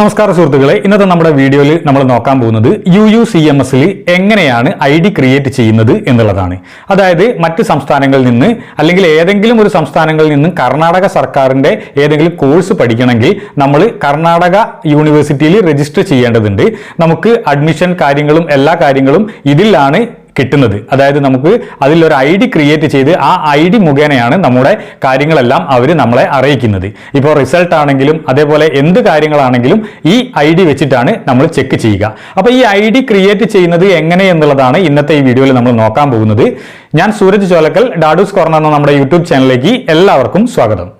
നമസ്കാരം സുഹൃത്തുക്കളെ. ഇന്നത്തെ നമ്മുടെ വീഡിയോയിൽ നമ്മൾ നോക്കാൻ പോകുന്നത് യു യു സി എം എസിൽ എങ്ങനെയാണ് ഐ ഡി ക്രിയേറ്റ് ചെയ്യുന്നത് എന്നുള്ളതാണ്. അതായത് മറ്റ് സംസ്ഥാനങ്ങളിൽ നിന്ന് അല്ലെങ്കിൽ ഏതെങ്കിലും ഒരു സംസ്ഥാനങ്ങളിൽ നിന്ന് കർണാടക സർക്കാരിന്റെ ഏതെങ്കിലും കോഴ്സ് പഠിക്കണമെങ്കിൽ നമ്മൾ കർണാടക യൂണിവേഴ്സിറ്റിയിൽ രജിസ്റ്റർ ചെയ്യേണ്ടതുണ്ട്. നമുക്ക് അഡ്മിഷൻ കാര്യങ്ങളും എല്ലാ കാര്യങ്ങളും ഇതിലാണ് കിട്ടുന്നത്. അതായത് നമുക്ക് അതിലൊരു ഐ ഡി ക്രിയേറ്റ് ചെയ്ത് ആ ഐ ഡി മുഖേനയാണ് നമ്മുടെ കാര്യങ്ങളെല്ലാം അവർ നമ്മളെ അറിയിക്കുന്നത്. ഇപ്പോൾ റിസൾട്ട് ആണെങ്കിലും അതേപോലെ എന്ത് കാര്യങ്ങളാണെങ്കിലും ഈ ഐ ഡി വെച്ചിട്ടാണ് നമ്മൾ ചെക്ക് ചെയ്യുക. അപ്പോൾ ഈ ഐ ഡി ക്രിയേറ്റ് ചെയ്യുന്നത് എങ്ങനെ എന്നുള്ളതാണ് ഇന്നത്തെ ഈ വീഡിയോയിൽ നമ്മൾ നോക്കാൻ പോകുന്നത്. ഞാൻ സൂരജ് ചോലക്കൽ ഡാഡൂസ് കോർണർ എന്ന നമ്മുടെ യൂട്യൂബ് ചാനലിലേക്ക് എല്ലാവർക്കും സ്വാഗതം.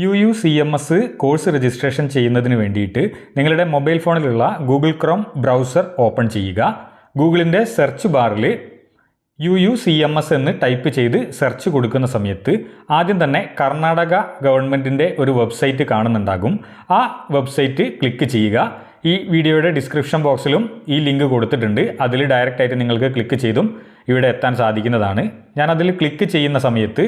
U U C M S course registration ചെയ്യുന്നതിന് വേണ്ടിയിട്ട് നിങ്ങളുടെ മൊബൈൽ ഫോണിലുള്ള ഗൂഗിൾ ക്രോം ബ്രൗസർ ഓപ്പൺ ചെയ്യുക. ഗൂഗിളിന്റെ സെർച്ച് ബാറിൽ U U C M S എന്ന് ടൈപ്പ് ചെയ്ത് സെർച്ച് കൊടുക്കുന്ന സമയത്ത് ആദ്യം തന്നെ കർണാടക ഗവൺമെന്റിന്റെ ഒരു വെബ്സൈറ്റ് കാണുന്നുണ്ടാകും. ആ വെബ്സൈറ്റ് ക്ലിക്ക് ചെയ്യുക. ഈ വീഡിയോയുടെ ഡിസ്ക്രിപ്ഷൻ ബോക്സിലും ഈ ലിങ്ക് കൊടുത്തിട്ടുണ്ട്. അതിൽ ഡയറക്റ്റായിട്ട് നിങ്ങൾക്ക് ക്ലിക്ക് ചെയ്തും ഇവിടെ എത്താൻ സാധിക്കുന്നതാണ്. ഞാൻ അതിൽ ക്ലിക്ക് ചെയ്യുന്ന സമയത്ത്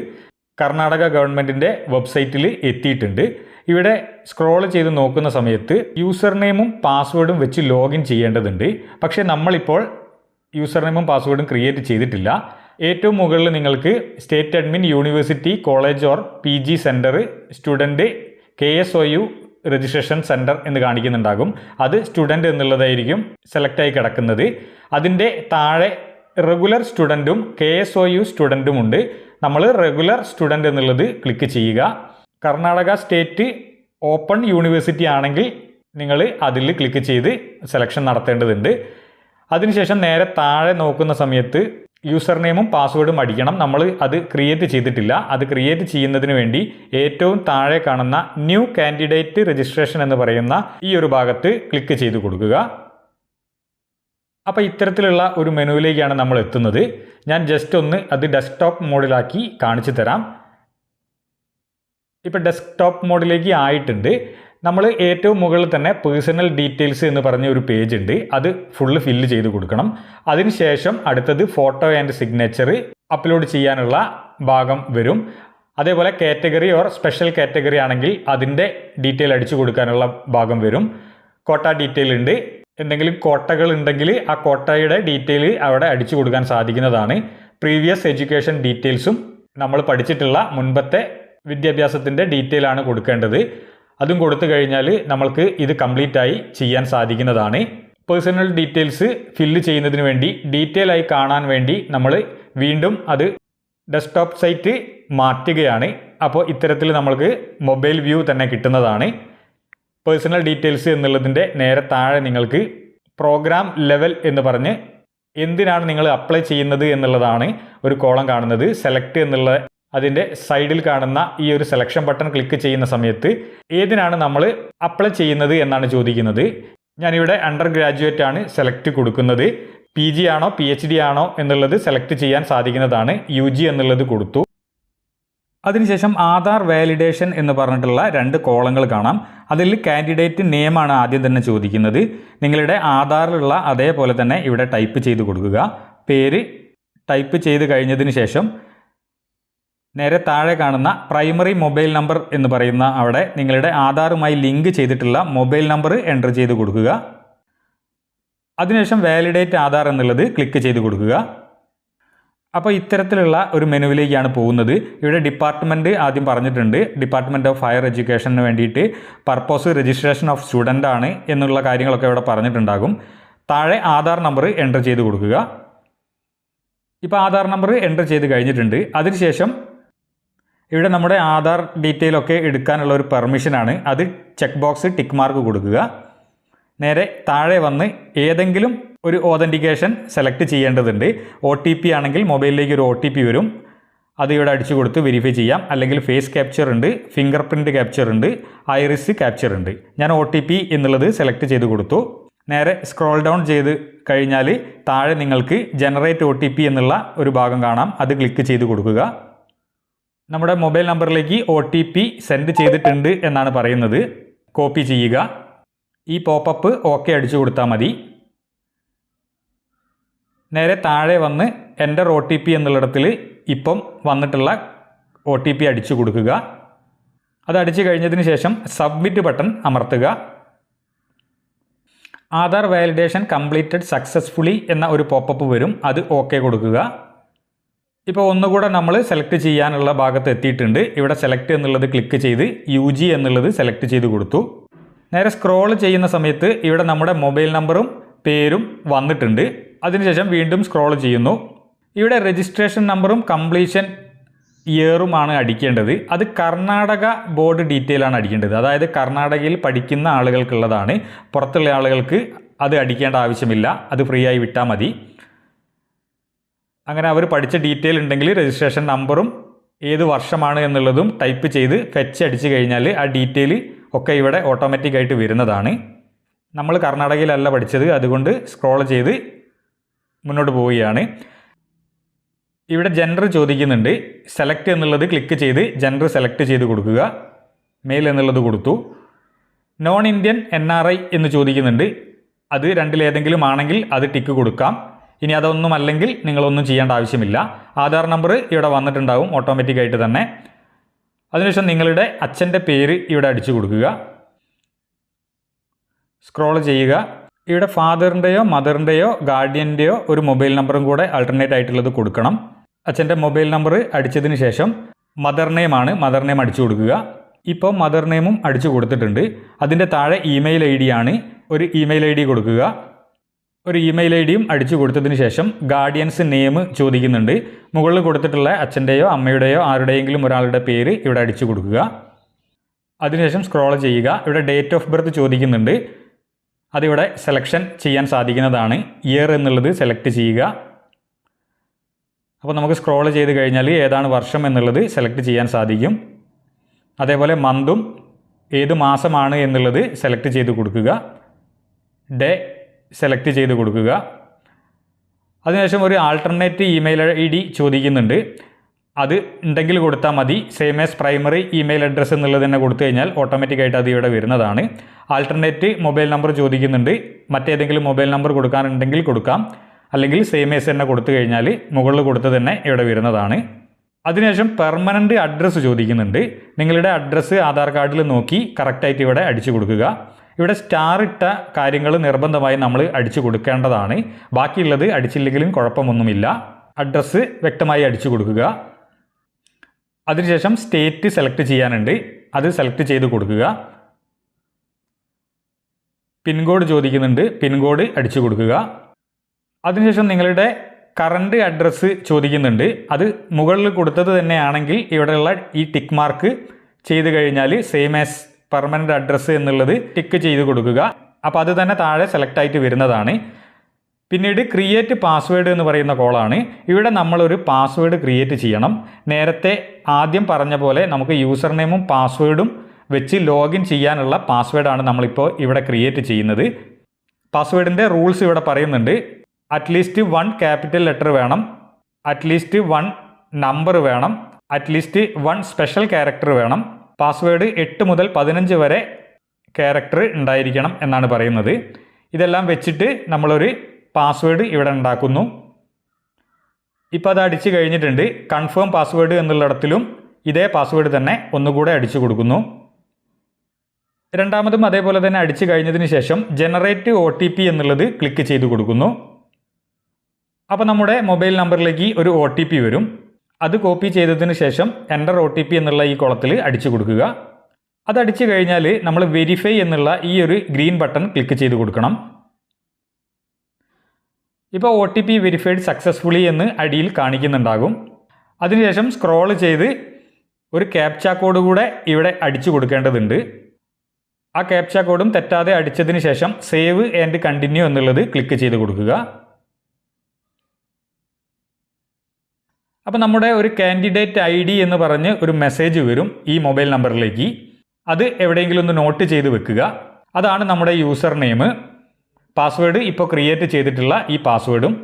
കർണാടക ഗവൺമെന്റിന്റെ വെബ്സൈറ്റിൽ എത്തിയിട്ടുണ്ട്. ഇവിടെ സ്ക്രോൾ ചെയ്ത് നോക്കുന്ന സമയത്ത് യൂസർ നെയിമും പാസ്വേഡും വെച്ച് ലോഗിൻ ചെയ്യേണ്ടതുണ്ട്. പക്ഷേ നമ്മളിപ്പോൾ യൂസർ നെയിമും പാസ്വേഡും ക്രിയേറ്റ് ചെയ്തിട്ടില്ല. ഏറ്റവും മുകളിൽ നിങ്ങൾക്ക് state admin university college or P G centre student K S O U registration centre എന്ന് കാണിക്കുന്നുണ്ടാകും. അത് സ്റ്റുഡന്റ് എന്നുള്ളതായിരിക്കും സെലക്ട് ആയി കിടക്കുന്നത്. അതിന്റെ താഴെ റെഗുലർ സ്റ്റുഡന്റും കെ എസ് ഒ യു സ്റ്റുഡന്റും ഉണ്ട്. നമ്മൾ റെഗുലർ സ്റ്റുഡന്റ് എന്നുള്ളത് ക്ലിക്ക് ചെയ്യുക. കർണാടക സ്റ്റേറ്റ് ഓപ്പൺ യൂണിവേഴ്സിറ്റി ആണെങ്കിൽ നിങ്ങൾ അതിൽ ക്ലിക്ക് ചെയ്ത് സെലക്ഷൻ നടത്തേണ്ടതുണ്ട്. അതിനുശേഷം നേരെ താഴെ നോക്കുന്ന സമയത്ത് യൂസർ നെയിമും പാസ്വേഡും അടിക്കണം. നമ്മൾ അത് ക്രിയേറ്റ് ചെയ്തിട്ടില്ല. അത് ക്രിയേറ്റ് ചെയ്യുന്നതിന് വേണ്ടി ഏറ്റവും താഴെ കാണുന്ന ന്യൂ കാൻഡിഡേറ്റ് രജിസ്ട്രേഷൻ എന്ന് പറയുന്ന ഈ ഒരു ഭാഗത്ത് ക്ലിക്ക് ചെയ്ത് കൊടുക്കുക. അപ്പോൾ ഇത്തരത്തിലുള്ള ഒരു മെനുവിലേക്കാണ് നമ്മൾ എത്തുന്നത്. ഞാൻ ജസ്റ്റ് ഒന്ന് അത് ഡെസ്ക്ടോപ്പ് മോഡിലാക്കി കാണിച്ചു തരാം. ഇപ്പോൾ ഡെസ്ക്ടോപ്പ് മോഡിലേക്ക് ആയിട്ടുണ്ട്. നമ്മൾ ഏറ്റവും മുകളിൽ തന്നെ പേഴ്സണൽ ഡീറ്റെയിൽസ് എന്ന് പറഞ്ഞ ഒരു പേജ് ഉണ്ട്. അത് ഫുള്ള് ഫില്ല് ചെയ്ത് കൊടുക്കണം. അതിനുശേഷം അടുത്തത് ഫോട്ടോ ആൻഡ് സിഗ്നേച്ചർ അപ്ലോഡ് ചെയ്യാനുള്ള ഭാഗം വരും. അതേപോലെ കാറ്റഗറി ഓർ സ്പെഷ്യൽ കാറ്റഗറി ആണെങ്കിൽ അതിന്റെ ഡീറ്റെയിൽ അടിച്ചു കൊടുക്കാനുള്ള ഭാഗം വരും. കോട്ട ഡീറ്റെയിൽ ഉണ്ട്. എന്തെങ്കിലും കോട്ടകൾ ഉണ്ടെങ്കിൽ ആ കോട്ടയുടെ ഡീറ്റെയിൽ അവിടെ അടിച്ചു കൊടുക്കാൻ സാധിക്കുന്നതാണ്. പ്രീവിയസ് എഡ്യൂക്കേഷൻ ഡീറ്റെയിൽസും നമ്മൾ പഠിച്ചിട്ടുള്ള മുൻപത്തെ വിദ്യാഭ്യാസത്തിന്റെ ഡീറ്റെയിൽ ആണ് കൊടുക്കേണ്ടത്. അതും കൊടുത്തു കഴിഞ്ഞാൽ നമ്മൾക്ക് ഇത് കംപ്ലീറ്റ് ആയി ചെയ്യാൻ സാധിക്കുന്നതാണ്. പേഴ്സണൽ ഡീറ്റെയിൽസ് ഫില്ല് ചെയ്യുന്നതിന് വേണ്ടി ഡീറ്റെയിൽ ആയി കാണാൻ വേണ്ടി നമ്മൾ വീണ്ടും അത് ഡെസ്ക്ടോപ്പ് സൈറ്റ് മാറ്റുകയാണ്. അപ്പോൾ ഇത്തരത്തിൽ നമ്മൾക്ക് മൊബൈൽ വ്യൂ തന്നെ കിട്ടുന്നതാണ്. പേഴ്സണൽ ഡീറ്റെയിൽസ് എന്നുള്ളതിന്റെ നേരെ താഴെ നിങ്ങൾക്ക് പ്രോഗ്രാം ലെവൽ എന്ന് പറഞ്ഞ് എന്തിനാണ് നിങ്ങൾ അപ്ലൈ ചെയ്യുന്നത് എന്നുള്ളതാണ് ഒരു കോളം കാണുന്നത്. സെലക്ട് എന്നുള്ള അതിന്റെ സൈഡിൽ കാണുന്ന ഈ ഒരു സെലക്ഷൻ ബട്ടൺ ക്ലിക്ക് ചെയ്യുന്ന സമയത്ത് ഏതിനാണ് നമ്മൾ അപ്ലൈ ചെയ്യുന്നത് എന്നാണ് ചോദിക്കുന്നത്. ഞാനിവിടെ അണ്ടർ ഗ്രാജുവേറ്റ് ആണ് സെലക്ട് കൊടുക്കുന്നത്. പി ജി ആണോ പി എച്ച് ഡി ആണോ എന്നുള്ളത് സെലക്ട് ചെയ്യാൻ സാധിക്കുന്നതാണ്. യു ജി എന്നുള്ളത് കൊടുത്തു. അതിനുശേഷം ആധാർ വാലിഡേഷൻ എന്ന് പറഞ്ഞിട്ടുള്ള രണ്ട് കോളങ്ങൾ കാണാം. അതിൽ കാൻഡിഡേറ്റ് നെയിമാണ് ആദ്യം തന്നെ ചോദിക്കുന്നത്. നിങ്ങളുടെ ആധാറിലുള്ള അതേപോലെ തന്നെ ഇവിടെ ടൈപ്പ് ചെയ്ത് കൊടുക്കുക. പേര് ടൈപ്പ് ചെയ്ത് കഴിഞ്ഞതിന് ശേഷം നേരെ താഴെ കാണുന്ന പ്രൈമറി മൊബൈൽ നമ്പർ എന്ന് പറയുന്ന അവിടെ നിങ്ങളുടെ ആധാറുമായി ലിങ്ക് ചെയ്തിട്ടുള്ള മൊബൈൽ നമ്പർ എന്റർ ചെയ്ത് കൊടുക്കുക. അതിനുശേഷം വാലിഡേറ്റ് ആധാർ എന്നുള്ളത് ക്ലിക്ക് ചെയ്ത് കൊടുക്കുക. അപ്പോൾ ഇത്തരത്തിലുള്ള ഒരു മെനുവിലേക്കാണ് പോകുന്നത്. ഇവിടെ ഡിപ്പാർട്ട്മെന്റ് ആദ്യം പറഞ്ഞിട്ടുണ്ട്. ഡിപ്പാർട്ട്മെന്റ് ഓഫ് ഹയർ എഡ്യൂക്കേഷന് വേണ്ടിയിട്ട് പർപ്പസ് രജിസ്ട്രേഷൻ ഓഫ് സ്റ്റുഡന്റ് ആണ് എന്നുള്ള കാര്യങ്ങളൊക്കെ ഇവിടെ പറഞ്ഞിട്ടുണ്ടാകും. താഴെ ആധാർ നമ്പർ എന്റർ ചെയ്ത് കൊടുക്കുക. ഇപ്പോൾ ആധാർ നമ്പർ എന്റർ ചെയ്ത് കഴിഞ്ഞിട്ടുണ്ട്. അതിനുശേഷം ഇവിടെ നമ്മുടെ ആധാർ ഡീറ്റെയിൽ ഒക്കെ എടുക്കാനുള്ള ഒരു പെർമിഷനാണ് അത് ചെക്ക് ബോക്സ് ടിക്ക് മാർക്ക് കൊടുക്കുക. നേരെ താഴെ വന്ന് ഏതെങ്കിലും ഒരു ഓതന്റിക്കേഷൻ സെലക്ട് ചെയ്യേണ്ടതുണ്ട്. ഒ ടി പി ആണെങ്കിൽ മൊബൈലിലേക്ക് ഒരു ഒ ടി പി വരും. അത് ഇവിടെ അടിച്ചു കൊടുത്ത് വെരിഫൈ ചെയ്യാം. അല്ലെങ്കിൽ ഫേസ് ക്യാപ്ചർ ഉണ്ട് ഫിംഗർ പ്രിന്റ് ക്യാപ്ചർ ഉണ്ട് ഐറിസ് ക്യാപ്ചർ ഉണ്ട്. ഞാൻ ഒ ടി പി എന്നുള്ളത് സെലക്ട് ചെയ്ത് കൊടുത്തു. നേരെ സ്ക്രോൾ ഡൗൺ ചെയ്ത് കഴിഞ്ഞാൽ താഴെ നിങ്ങൾക്ക് ജനറേറ്റ് ഒ ടി പി എന്നുള്ള ഒരു ഭാഗം കാണാം. അത് ക്ലിക്ക് ചെയ്ത് കൊടുക്കുക. നമ്മുടെ മൊബൈൽ നമ്പറിലേക്ക് ഒ ടി പി സെൻഡ് ചെയ്തിട്ടുണ്ട് എന്നാണ് പറയുന്നത്. കോപ്പി ചെയ്യുക. ഈ പോപ്പപ്പ് ഓക്കെ അടിച്ചു കൊടുത്താൽ മതി. നേരെ താഴെ വന്ന് എന്റെ ഒ ടി പി എന്നുള്ളിടത്തിൽ ഇപ്പം വന്നിട്ടുള്ള ഒ ടി പി അടിച്ചു കൊടുക്കുക. അത് അടിച്ചു കഴിഞ്ഞതിന് ശേഷം സബ്മിറ്റ് ബട്ടൺ അമർത്തുക. ആധാർ വാലിഡേഷൻ കംപ്ലീറ്റഡ് സക്സസ്ഫുള്ളി എന്ന ഒരു പോപ്പപ്പ് വരും. അത് ഓക്കെ കൊടുക്കുക. ഇപ്പോൾ ഒന്നുകൂടെ നമ്മൾ സെലക്ട് ചെയ്യാനുള്ള ഭാഗത്ത് എത്തിയിട്ടുണ്ട്. ഇവിടെ സെലക്ട് എന്നുള്ളത് ക്ലിക്ക് ചെയ്ത് യു ജി എന്നുള്ളത് സെലക്ട് ചെയ്ത് കൊടുത്തു. നേരെ സ്ക്രോൾ ചെയ്യുന്ന സമയത്ത് ഇവിടെ നമ്മുടെ മൊബൈൽ നമ്പറും പേരും വന്നിട്ടുണ്ട്. അതിനുശേഷം വീണ്ടും സ്ക്രോൾ ചെയ്യുന്നു. ഇവിടെ രജിസ്ട്രേഷൻ നമ്പറും കംപ്ലീഷൻ ഇയറുമാണ് അടിക്കേണ്ടത്. അത് കർണാടക ബോർഡ് ഡീറ്റെയിൽ ആണ് അടിക്കേണ്ടത്. അതായത് കർണാടകയിൽ പഠിക്കുന്ന ആളുകൾക്കുള്ളതാണ്. പുറത്തുള്ള ആളുകൾക്ക് അത് അടിക്കേണ്ട ആവശ്യമില്ല. അത് ഫ്രീ ആയി വിട്ടാൽ മതി. അങ്ങനെ അവർ പഠിച്ച ഡീറ്റെയിൽ ഉണ്ടെങ്കിൽ രജിസ്ട്രേഷൻ നമ്പറും ഏത് വർഷമാണ് എന്നുള്ളതും ടൈപ്പ് ചെയ്ത് ഫെച്ച് അടിച്ചു കഴിഞ്ഞാൽ ആ ഡീറ്റെയിൽ ഒക്കെ ഇവിടെ ഓട്ടോമാറ്റിക്കായിട്ട് വരുന്നതാണ്. നമ്മൾ കർണാടകയിലല്ല പഠിച്ചത്. അതുകൊണ്ട് സ്ക്രോൾ ചെയ്ത് മുന്നോട്ട് പോവുകയാണ്. ഇവിടെ ജെൻഡർ ചോദിക്കുന്നുണ്ട്. സെലക്ട് എന്നുള്ളത് ക്ലിക്ക് ചെയ്ത് ജെൻഡർ സെലക്ട് ചെയ്ത് കൊടുക്കുക. മെയിൽ എന്നുള്ളത് കൊടുത്തു. Non Indian N R I എന്ന് ചോദിക്കുന്നുണ്ട്. അത് രണ്ടിലേതെങ്കിലും ആണെങ്കിൽ അത് ടിക്ക് കൊടുക്കാം. ഇനി അതൊന്നും അല്ലെങ്കിൽ നിങ്ങളൊന്നും ചെയ്യേണ്ട ആവശ്യമില്ല. ആധാർ നമ്പർ ഇവിടെ വന്നിട്ടുണ്ടാവും ഓട്ടോമാറ്റിക്കായിട്ട് തന്നെ. അതിനുശേഷം നിങ്ങളുടെ അച്ഛന്റെ പേര് ഇവിടെ അടിച്ചു കൊടുക്കുക. സ്ക്രോൾ ചെയ്യുക. ഇവിടെ ഫാദറിന്റെയോ മദറിന്റെയോ ഗാർഡിയന്റെയോ ഒരു മൊബൈൽ നമ്പറും കൂടെ ആൾട്ടർനേറ്റ് ആയിട്ടുള്ളത് കൊടുക്കണം. അച്ഛന്റെ മൊബൈൽ നമ്പർ അടിച്ചതിന് ശേഷം മദർ നെയിമാണ് മദർ നെയിം അടിച്ചു കൊടുക്കുക. ഇപ്പോൾ മദർ നെയിമും അടിച്ചു കൊടുത്തിട്ടുണ്ട്. അതിന്റെ താഴെ ഇമെയിൽ ഐ ആണ്. ഒരു ഇമെയിൽ ഐ കൊടുക്കുക. ഒരു ഇമെയിൽ ഐ ഡിയും അടിച്ചു കൊടുത്തതിന് ശേഷം ഗാർഡിയൻസ് നെയിം ചോദിക്കുന്നുണ്ട്. മുകളിൽ കൊടുത്തിട്ടുള്ള അച്ഛന്റെയോ അമ്മയുടെയോ ആരുടെയെങ്കിലും ഒരാളുടെ പേര് ഇവിടെ അടിച്ചു കൊടുക്കുക. അതിനുശേഷം സ്ക്രോൾ ചെയ്യുക. ഇവിടെ ഡേറ്റ് ഓഫ് ബർത്ത് ചോദിക്കുന്നുണ്ട്. അതിവിടെ സെലക്ഷൻ ചെയ്യാൻ സാധിക്കുന്നതാണ്. ഇയർ എന്നുള്ളത് സെലക്ട് ചെയ്യുക. അപ്പോൾ നമുക്ക് സ്ക്രോൾ ചെയ്ത് കഴിഞ്ഞാൽ ഏതാണ് വർഷം എന്നുള്ളത് സെലക്ട് ചെയ്യാൻ സാധിക്കും. അതേപോലെ മന്തും ഏത് മാസമാണ് എന്നുള്ളത് സെലക്ട് ചെയ്ത് കൊടുക്കുക. ഡേ സെലക്ട് ചെയ്ത് കൊടുക്കുക. അതിനുശേഷം ഒരു ആൾട്ടർനേറ്റ് ഇമെയിൽ ഐ ഡി ചോദിക്കുന്നുണ്ട്. അത് ഉണ്ടെങ്കിൽ കൊടുത്താൽ മതി. Same as primary email address എന്നുള്ളത് തന്നെ കൊടുത്തു കഴിഞ്ഞാൽ ഓട്ടോമാറ്റിക്കായിട്ട് അത് ഇവിടെ വരുന്നതാണ്. ആൾട്ടർനേറ്റ് മൊബൈൽ നമ്പർ ചോദിക്കുന്നുണ്ട്. മറ്റേതെങ്കിലും മൊബൈൽ നമ്പർ കൊടുക്കാനുണ്ടെങ്കിൽ കൊടുക്കാം. അല്ലെങ്കിൽ സെയിം ആസ് തന്നെ കൊടുത്തു കഴിഞ്ഞാൽ മുകളിൽ കൊടുത്ത് തന്നെ ഇവിടെ വരുന്നതാണ്. അതിനുശേഷം പെർമനന്റ് അഡ്രസ്സ് ചോദിക്കുന്നുണ്ട്. നിങ്ങളുടെ അഡ്രസ്സ് ആധാർ കാർഡിൽ നോക്കി കറക്റ്റായിട്ട് ഇവിടെ അടിച്ചു കൊടുക്കുക. ഇവിടെ സ്റ്റാർ ഇട്ട കാര്യങ്ങൾ നിർബന്ധമായി നമ്മൾ അടിച്ചു കൊടുക്കേണ്ടതാണ്. ബാക്കിയുള്ളത് അടിച്ചില്ലെങ്കിലും കുഴപ്പമൊന്നുമില്ല. അഡ്രസ്സ് വ്യക്തമായി അടിച്ചു കൊടുക്കുക. അതിനുശേഷം സ്റ്റേറ്റ് സെലക്ട് ചെയ്യാനുണ്ട്. അത് സെലക്ട് ചെയ്ത് കൊടുക്കുക. പിൻകോഡ് ചോദിക്കുന്നുണ്ട്. പിൻകോഡ് അടിച്ചു കൊടുക്കുക. അതിനുശേഷം നിങ്ങളുടെ കറണ്ട് അഡ്രസ്സ് ചോദിക്കുന്നുണ്ട്. അത് മുകളിൽ കൊടുത്തത് തന്നെയാണെങ്കിൽ ഇവിടെയുള്ള ഈ ടിക്ക് മാർക്ക് ചെയ്ത് കഴിഞ്ഞാൽ സെയിം ആസ് പെർമനന്റ് അഡ്രസ്സ് എന്നുള്ളത് ടിക്ക് ചെയ്ത് കൊടുക്കുക. അപ്പോൾ അത് തന്നെ താഴെ സെലക്ട് ആയിട്ട് വരുന്നതാണ്. പിന്നീട് ക്രിയേറ്റ് പാസ്വേഡ് എന്ന് പറയുന്ന കോളാണ് ഇവിടെ നമ്മളൊരു പാസ്വേഡ് ക്രിയേറ്റ് ചെയ്യണം. നേരത്തെ ആദ്യം പറഞ്ഞ പോലെ നമുക്ക് യൂസർ നെയിമും പാസ്വേഡും വെച്ച് ലോഗിൻ ചെയ്യാനുള്ള പാസ്വേഡാണ് നമ്മളിപ്പോൾ ഇവിടെ ക്രിയേറ്റ് ചെയ്യുന്നത്. പാസ്വേഡിന്റെ റൂൾസ് ഇവിടെ പറയുന്നുണ്ട്. At least one capital letter വേണം. അറ്റ്ലീസ്റ്റ് വൺ നമ്പർ വേണം. At least one special character വേണം. പാസ്വേഡ് എട്ട് മുതൽ പതിനഞ്ച് വരെ ക്യാരക്ടർ ഉണ്ടായിരിക്കണം എന്നാണ് പറയുന്നത്. ഇതെല്ലാം വെച്ചിട്ട് നമ്മളൊരു പാസ്വേഡ് ഇവിടെ ഉണ്ടാക്കുന്നു. ഇപ്പോൾ അത് അടിച്ചു കഴിഞ്ഞിട്ടുണ്ട്. കൺഫേം പാസ്വേഡ് എന്നുള്ളിടത്തിലും ഇതേ പാസ്വേഡ് തന്നെ ഒന്നുകൂടെ അടിച്ചു കൊടുക്കുന്നു. രണ്ടാമതും അതേപോലെ തന്നെ അടിച്ചു കഴിഞ്ഞതിന് ശേഷം ജനറേറ്റ് ഒ ടി പി എന്നുള്ളത് ക്ലിക്ക് ചെയ്ത് കൊടുക്കുന്നു. അപ്പോൾ നമ്മുടെ മൊബൈൽ നമ്പറിലേക്ക് ഒരു ഒ ടി പി വരും. അത് കോപ്പി ചെയ്തതിന് ശേഷം എന്റർ ഒ ടി പി എന്നുള്ള ഈ കുളത്തിൽ അടിച്ചു കൊടുക്കുക. അത് അടിച്ചു കഴിഞ്ഞാൽ നമ്മൾ വെരിഫൈ എന്നുള്ള ഈ ഒരു ഗ്രീൻ ബട്ടൺ ക്ലിക്ക് ചെയ്ത് കൊടുക്കണം. ഇപ്പോൾ O T P verified successfully എന്ന് അടിയിൽ കാണിക്കുന്നുണ്ടാകും. അതിനുശേഷം സ്ക്രോൾ ചെയ്ത് ഒരു ക്യാപ്ച കോഡ് കൂടെ ഇവിടെ അടിച്ചു കൊടുക്കേണ്ടതുണ്ട്. ആ ക്യാപ്ച കോഡും തെറ്റാതെ അടിച്ചതിന് ശേഷം സേവ് ആൻഡ് കണ്ടിന്യൂ എന്നുള്ളത് ക്ലിക്ക് ചെയ്ത് കൊടുക്കുക. അപ്പോൾ നമ്മുടെ ഒരു കാൻഡിഡേറ്റ് ഐ ഡി എന്ന് പറഞ്ഞ് ഒരു മെസ്സേജ് വരും ഈ മൊബൈൽ നമ്പറിലേക്ക് അത് എവിടെയെങ്കിലും ഒന്ന് നോട്ട് ചെയ്ത് വെക്കുക. അതാണ് നമ്മുടെ യൂസർ നെയിം പാസ്വേഡ് ഇപ്പോൾ ക്രിയേറ്റ് ചെയ്തിട്ടുള്ള ഈ പാസ്വേഡും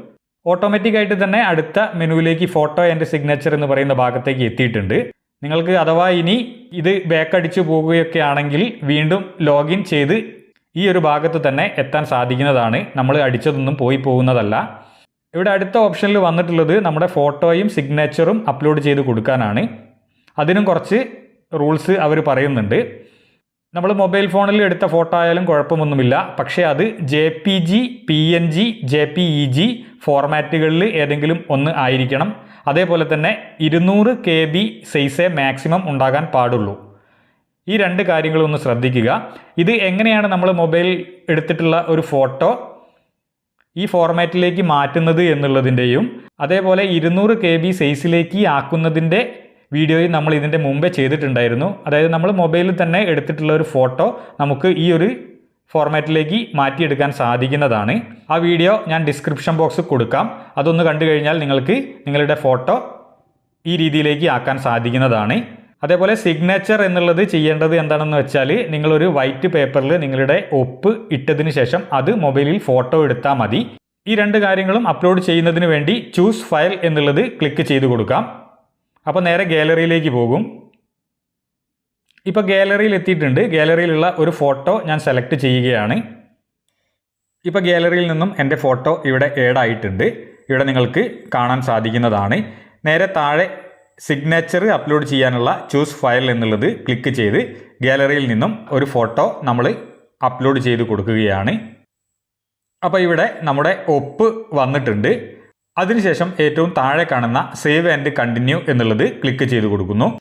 ഓട്ടോമാറ്റിക്കായിട്ട് തന്നെ അടുത്ത മെനുവിലേക്ക് ഫോട്ടോ ആൻഡ് സിഗ്നേച്ചർ എന്ന് പറയുന്ന ഭാഗത്തേക്ക് എത്തിയിട്ടുണ്ട്. നിങ്ങൾക്ക് അഥവാ ഇനി ഇത് ബാക്ക് അടിച്ചു പോകുകയൊക്കെ ആണെങ്കിൽ വീണ്ടും ലോഗിൻ ചെയ്ത് ഈ ഒരു ഭാഗത്ത് തന്നെ എത്താൻ സാധിക്കുന്നതാണ്. നമ്മൾ അടിച്ചതൊന്നും പോയി പോകുന്നതല്ല. ഇവിടെ അടുത്ത ഓപ്ഷനിൽ വന്നിട്ടുള്ളത് നമ്മുടെ ഫോട്ടോയും സിഗ്നേച്ചറും അപ്ലോഡ് ചെയ്ത് കൊടുക്കാനാണ്. അതിനും കുറച്ച് റൂൾസ് അവർ പറയുന്നുണ്ട്. നമ്മൾ മൊബൈൽ ഫോണിൽ എടുത്ത ഫോട്ടോ ആയാലും കുഴപ്പമൊന്നുമില്ല. പക്ഷേ അത് J P G P N G J P E G ഫോർമാറ്റുകളിൽ ഏതെങ്കിലും ഒന്ന് ആയിരിക്കണം. അതേപോലെ തന്നെ ഇരുന്നൂറ് കെ ബി സൈസേ മാക്സിമം ഉണ്ടാകാൻ പാടുള്ളൂ. ഈ രണ്ട് കാര്യങ്ങളൊന്ന് ശ്രദ്ധിക്കുക. ഇത് എങ്ങനെയാണ് നമ്മൾ മൊബൈൽ എടുത്തിട്ടുള്ള ഒരു ഫോട്ടോ ഈ ഫോർമാറ്റിലേക്ക് മാറ്റുന്നത് എന്നുള്ളതിന്റെയും അതേപോലെ ഇരുന്നൂറ് കെ ബി സൈസിലേക്ക് ആക്കുന്നതിന്റെ വീഡിയോയും നമ്മൾ ഇതിന്റെ മുമ്പേ ചെയ്തിട്ടുണ്ടായിരുന്നു. അതായത് നമ്മൾ മൊബൈലിൽ തന്നെ എടുത്തിട്ടുള്ള ഒരു ഫോട്ടോ നമുക്ക് ഈ ഒരു ഫോർമാറ്റിലേക്ക് മാറ്റിയെടുക്കാൻ സാധിക്കുന്നതാണ്. ആ വീഡിയോ ഞാൻ ഡിസ്ക്രിപ്ഷൻ ബോക്സ് കൊടുക്കാം. അതൊന്ന് കണ്ടു കഴിഞ്ഞാൽ നിങ്ങൾക്ക് നിങ്ങളുടെ ഫോട്ടോ ഈ രീതിയിലേക്ക് ആക്കാൻ സാധിക്കുന്നതാണ്. അതേപോലെ സിഗ്നേച്ചർ എന്നുള്ളത് ചെയ്യേണ്ടത് എന്താണെന്ന് വെച്ചാൽ നിങ്ങളൊരു വൈറ്റ് പേപ്പറിൽ നിങ്ങളുടെ ഒപ്പ് ഇട്ടതിന് ശേഷം അത് മൊബൈലിൽ ഫോട്ടോ എടുത്താൽ മതി. ഈ രണ്ട് കാര്യങ്ങളും അപ്ലോഡ് ചെയ്യുന്നതിന് വേണ്ടി ചൂസ് ഫയൽ എന്നുള്ളത് ക്ലിക്ക് ചെയ്ത് കൊടുക്കാം. അപ്പോൾ നേരെ ഗാലറിയിലേക്ക് പോകും. ഇപ്പോൾ ഗാലറിയിൽ എത്തിയിട്ടുണ്ട്. ഗാലറിയിലുള്ള ഒരു ഫോട്ടോ ഞാൻ സെലക്ട് ചെയ്യുകയാണ്. ഇപ്പോൾ ഗാലറിയിൽ നിന്നും എന്റെ ഫോട്ടോ ഇവിടെ ആഡ് ആയിട്ടുണ്ട്. ഇവിടെ നിങ്ങൾക്ക് കാണാൻ സാധിക്കുന്നതാണ്. നേരെ താഴെ സിഗ്നേച്ചർ അപ്ലോഡ് ചെയ്യാനുള്ള ചൂസ് ഫയൽ എന്നുള്ളത് ക്ലിക്ക് ചെയ്ത് ഗാലറിയിൽ നിന്നും ഒരു ഫോട്ടോ നമ്മൾ അപ്ലോഡ് ചെയ്ത് കൊടുക്കുകയാണ്. അപ്പോൾ ഇവിടെ നമ്മുടെ ഒപ്പ് വന്നിട്ടുണ്ട്. അതിനുശേഷം ഏറ്റവും താഴെ കാണുന്ന സേവ് ആൻഡ് കണ്ടിന്യൂ എന്നുള്ളത് ക്ലിക്ക് ചെയ്ത് കൊടുക്കുന്നു.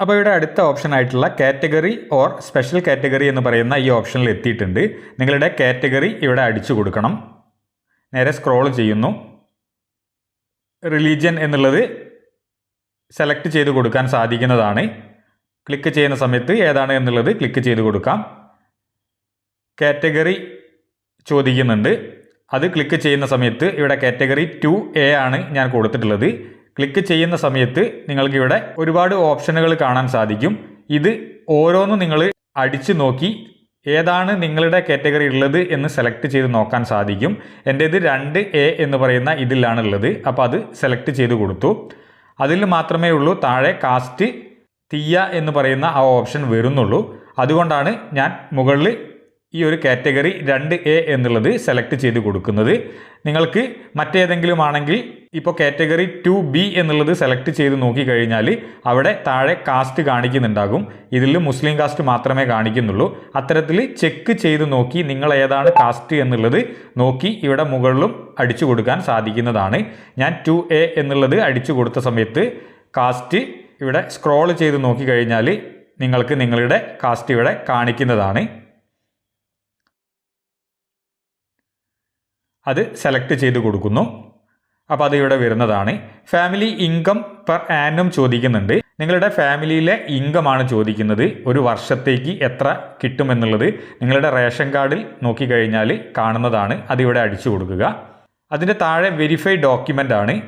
അപ്പോൾ ഇവിടെ അടുത്ത ഓപ്ഷൻ ആയിട്ടുള്ള കാറ്റഗറി ഓർ സ്പെഷ്യൽ കാറ്റഗറി എന്ന് പറയുന്ന ഈ ഓപ്ഷനിൽ എത്തിയിട്ടുണ്ട്. നിങ്ങളുടെ കാറ്റഗറി ഇവിടെ അടിച്ചു കൊടുക്കണം. നേരെ സ്ക്രോൾ ചെയ്യുന്നു. റിലീജിയൻ എന്നുള്ളത് സെലക്ട് ചെയ്ത് കൊടുക്കാൻ സാധിക്കുന്നതാണ്. ക്ലിക്ക് ചെയ്യുന്ന സമയത്ത് ഏതാണ് എന്നുള്ളത് ക്ലിക്ക് ചെയ്ത് കൊടുക്കാം. കാറ്റഗറി ചോദിക്കുന്നുണ്ട്. അത് ക്ലിക്ക് ചെയ്യുന്ന സമയത്ത് ഇവിടെ കാറ്റഗറി ടു എ ആണ് ഞാൻ കൊടുത്തിട്ടുള്ളത്. ക്ലിക്ക് ചെയ്യുന്ന സമയത്ത് നിങ്ങൾക്ക് ഇവിടെ ഒരുപാട് ഓപ്ഷനുകൾ കാണാൻ സാധിക്കും. ഇത് ഓരോന്നും നിങ്ങൾ അടിച്ചു നോക്കി ഏതാണ് നിങ്ങളുടെ കാറ്റഗറി ഉള്ളത് എന്ന് സെലക്ട് ചെയ്ത് നോക്കാൻ സാധിക്കും. എന്റേത് രണ്ട് എ എന്ന് പറയുന്ന ഇതിലാണ് ഉള്ളത്. അപ്പോൾ അത് സെലക്ട് ചെയ്ത് കൊടുത്തു. അതിൽ മാത്രമേ ഉള്ളൂ താഴെ കാസ്റ്റ് തീയ എന്ന് പറയുന്ന ആ ഓപ്ഷൻ വരുന്നുള്ളൂ. അതുകൊണ്ടാണ് ഞാൻ മുകളിൽ ഈ ഒരു കാറ്റഗറി രണ്ട് എ എന്നുള്ളത് സെലക്ട് ചെയ്ത് കൊടുക്കുന്നത്. നിങ്ങൾക്ക് മറ്റേതെങ്കിലും ആണെങ്കിൽ ഇപ്പോൾ കാറ്റഗറി ടു ബി എന്നുള്ളത് സെലക്ട് ചെയ്ത് നോക്കിക്കഴിഞ്ഞാൽ അവിടെ താഴെ കാസ്റ്റ് കാണിക്കുന്നുണ്ടാകും. ഇതിൽ മുസ്ലിം കാസ്റ്റ് മാത്രമേ കാണിക്കുന്നുള്ളൂ. അത്തരത്തിൽ ചെക്ക് ചെയ്ത് നോക്കി നിങ്ങൾ ഏതാണ് കാസ്റ്റ് എന്നുള്ളത് നോക്കി ഇവിടെ മുകളിലും അടിച്ചു കൊടുക്കാൻ സാധിക്കുന്നതാണ്. ഞാൻ ടു എ എന്നുള്ളത് അടിച്ചു കൊടുത്ത സമയത്ത് കാസ്റ്റ് ഇവിടെ സ്ക്രോൾ ചെയ്ത് നോക്കിക്കഴിഞ്ഞാൽ നിങ്ങൾക്ക് നിങ്ങളുടെ കാസ്റ്റ് ഇവിടെ കാണിക്കുന്നതാണ്. അത് സെലക്ട് ചെയ്ത് കൊടുക്കുന്നു. അപ്പോൾ അത് ഇവിടെ വരുന്നതാണ്. ഫാമിലി ഇൻകം പെർ ആനം ചോദിക്കുന്നുണ്ട്. നിങ്ങളുടെ ഫാമിലിയിലെ ഇൻകമാണ് ചോദിക്കുന്നത്. ഒരു വർഷത്തേക്ക് എത്ര കിട്ടുമെന്നുള്ളത് നിങ്ങളുടെ റേഷൻ കാർഡിൽ നോക്കിക്കഴിഞ്ഞാൽ കാണുന്നതാണ്. അതിവിടെ അടിച്ചു കൊടുക്കുക. അതിന്റെ താഴെ വെരിഫൈ ഡോക്യുമെന്റ് ആണ്.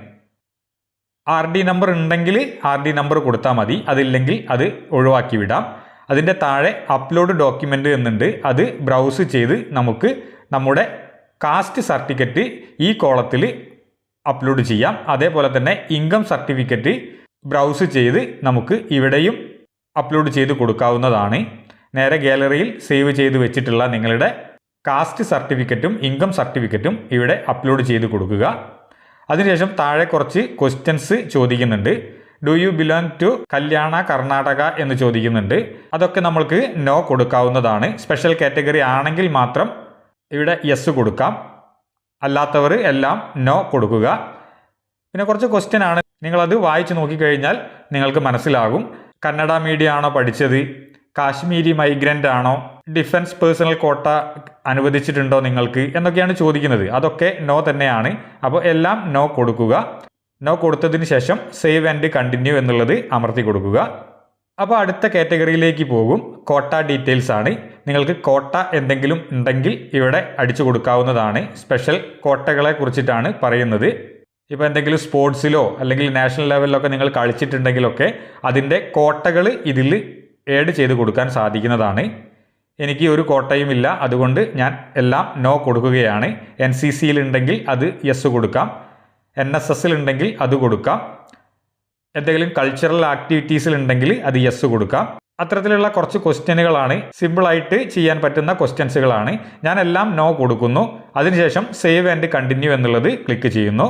ആർ ഡി നമ്പർ ഉണ്ടെങ്കിൽ ആർ ഡി നമ്പർ കൊടുത്താൽ മതി. അതില്ലെങ്കിൽ അത് ഒഴിവാക്കി വിടാം. അതിന്റെ താഴെ അപ്ലോഡ് ഡോക്യുമെന്റ് എന്നുണ്ട്. അത് ബ്രൗസ് ചെയ്ത് നമുക്ക് നമ്മുടെ കാസ്റ്റ് സർട്ടിഫിക്കറ്റ് ഈ കോളത്തിൽ അപ്ലോഡ് ചെയ്യാം. അതേപോലെ തന്നെ ഇൻകം സർട്ടിഫിക്കറ്റ് ബ്രൗസ് ചെയ്ത് നമുക്ക് ഇവിടെയും അപ്ലോഡ് ചെയ്ത് കൊടുക്കാവുന്നതാണ്. നേരെ ഗാലറിയിൽ സേവ് ചെയ്ത് വെച്ചിട്ടുള്ള നിങ്ങളുടെ കാസ്റ്റ് സർട്ടിഫിക്കറ്റും ഇൻകം സർട്ടിഫിക്കറ്റും ഇവിടെ അപ്ലോഡ് ചെയ്ത് കൊടുക്കുക. അതിനുശേഷം താഴെ കുറച്ച് ക്വസ്റ്റ്യൻസ് ചോദിക്കുന്നുണ്ട്. ഡു യു ബിലോങ് ടു കല്യാണ കർണാടക എന്ന് ചോദിക്കുന്നുണ്ട്. അതൊക്കെ നമ്മൾക്ക് നോ കൊടുക്കാവുന്നതാണ്. സ്പെഷ്യൽ കാറ്റഗറി ആണെങ്കിൽ മാത്രം ഇവിടെ യെസ് കൊടുക്കാം. അല്ലാത്തവർ എല്ലാം നോ കൊടുക്കുക. പിന്നെ കുറച്ച് ക്വസ്റ്റ്യൻ ആണ്. നിങ്ങളത് വായിച്ചു നോക്കിക്കഴിഞ്ഞാൽ നിങ്ങൾക്ക് മനസ്സിലാകും. കന്നഡ മീഡിയം ആണോ പഠിച്ചത്? കാശ്മീരി മൈഗ്രന്റ് ആണോ? ഡിഫൻസ് പേഴ്സണൽ കോട്ട അനുവദിച്ചിട്ടുണ്ടോ നിങ്ങൾക്ക്? എന്നൊക്കെയാണ് ചോദിക്കുന്നത്. അതൊക്കെ നോ തന്നെയാണ്. അപ്പോൾ എല്ലാം നോ കൊടുക്കുക. നോ കൊടുത്തതിന് ശേഷം സേവ് ആൻഡ് കണ്ടിന്യൂ എന്നുള്ളത് അമർത്തി കൊടുക്കുക. അപ്പോൾ അടുത്ത കാറ്റഗറിയിലേക്ക് പോകും. കോട്ട ഡീറ്റെയിൽസ് ആണ്. നിങ്ങൾക്ക് കോട്ട എന്തെങ്കിലും ഉണ്ടെങ്കിൽ ഇവിടെ അടിച്ചു കൊടുക്കാവുന്നതാണ്. സ്പെഷ്യൽ കോട്ടകളെ കുറിച്ചിട്ടാണ് പറയുന്നത്. ഇപ്പോൾ എന്തെങ്കിലും സ്പോർട്സിലോ അല്ലെങ്കിൽ നാഷണൽ ലെവലിലൊക്കെ നിങ്ങൾ കളിച്ചിട്ടുണ്ടെങ്കിലൊക്കെ അതിന്റെ കോട്ടകൾ ഇതിൽ ഏഡ് ചെയ്ത് കൊടുക്കാൻ സാധിക്കുന്നതാണ്. എനിക്ക് ഒരു കോട്ടയും ഇല്ല. അതുകൊണ്ട് ഞാൻ എല്ലാം നോ കൊടുക്കുകയാണ്. എൻ സി സിയിൽ ഉണ്ടെങ്കിൽ അത് യെസ് കൊടുക്കാം. എൻ എസ് എസിലുണ്ടെങ്കിൽ അത് കൊടുക്കാം. എന്തെങ്കിലും കൾച്ചറൽ ആക്ടിവിറ്റീസിൽ ഉണ്ടെങ്കിൽ അത് യെസ് കൊടുക്കാം. അത്തരത്തിലുള്ള കുറച്ച് ക്വസ്റ്റ്യനുകളാണ് സിമ്പിളായിട്ട് ചെയ്യാൻ പറ്റുന്ന ക്വസ്റ്റ്യൻസുകളാണ് ഞാൻ എല്ലാം നോ കൊടുക്കുന്നു. അതിനുശേഷം സേവ് ആൻഡ് കണ്ടിന്യൂ എന്നുള്ളത് ക്ലിക്ക് ചെയ്യുന്നു.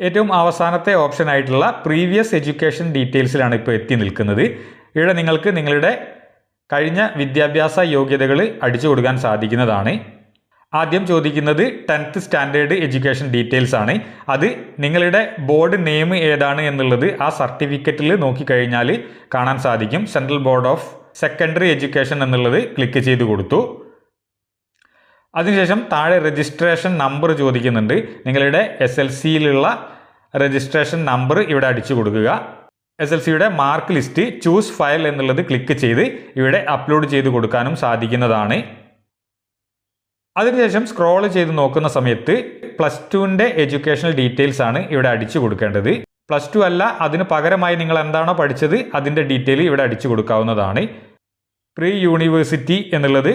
ഏറ്റവും അവസാനത്തെ ഓപ്ഷൻ ആയിട്ടുള്ള പ്രീവിയസ് എഡ്യൂക്കേഷൻ ഡീറ്റെയിൽസിലാണ് ഇപ്പോൾ എത്തി നിൽക്കുന്നത്. ഇവിടെ നിങ്ങൾക്ക് നിങ്ങളുടെ കഴിഞ്ഞ വിദ്യാഭ്യാസ യോഗ്യതകൾ അടിച്ചു കൊടുക്കാൻ സാധിക്കുന്നതാണ്. ആദ്യം ചോദിക്കുന്നത് ടെൻത്ത് സ്റ്റാൻഡേർഡ് എഡ്യൂക്കേഷൻ ഡീറ്റെയിൽസ് ആണ്. അത് നിങ്ങളുടെ ബോർഡ് നെയിം ഏതാണ് എന്നുള്ളത് ആ സർട്ടിഫിക്കറ്റിൽ നോക്കിക്കഴിഞ്ഞാൽ കാണാൻ സാധിക്കും. Central board of secondary education എന്നുള്ളത് ക്ലിക്ക് ചെയ്ത് കൊടുത്തു. അതിനുശേഷം താഴെ രജിസ്ട്രേഷൻ നമ്പർ ചോദിക്കുന്നുണ്ട്. നിങ്ങളുടെ എസ് എൽ സിയിലുള്ള രജിസ്ട്രേഷൻ നമ്പർ ഇവിടെ അടിച്ചു കൊടുക്കുക. എസ് എൽ സിയുടെ മാർക്ക് ലിസ്റ്റ് ചൂസ് ഫയൽ എന്നുള്ളത് ക്ലിക്ക് ചെയ്ത് ഇവിടെ അപ്ലോഡ് ചെയ്ത് കൊടുക്കാനും സാധിക്കുന്നതാണ്. അതിനുശേഷം സ്ക്രോൾ ചെയ്ത് നോക്കുന്ന സമയത്ത് പ്ലസ് ടുവിന്റെ എഡ്യൂക്കേഷണൽ ഡീറ്റെയിൽസ് ആണ് ഇവിടെ അടിച്ചു കൊടുക്കേണ്ടത്. പ്ലസ് ടു അല്ല അതിന് പകരമായി നിങ്ങൾ എന്താണോ പഠിച്ചത് അതിന്റെ ഡീറ്റെയിൽ ഇവിടെ അടിച്ചു കൊടുക്കാവുന്നതാണ്. പ്രീ യൂണിവേഴ്സിറ്റി എന്നുള്ളത്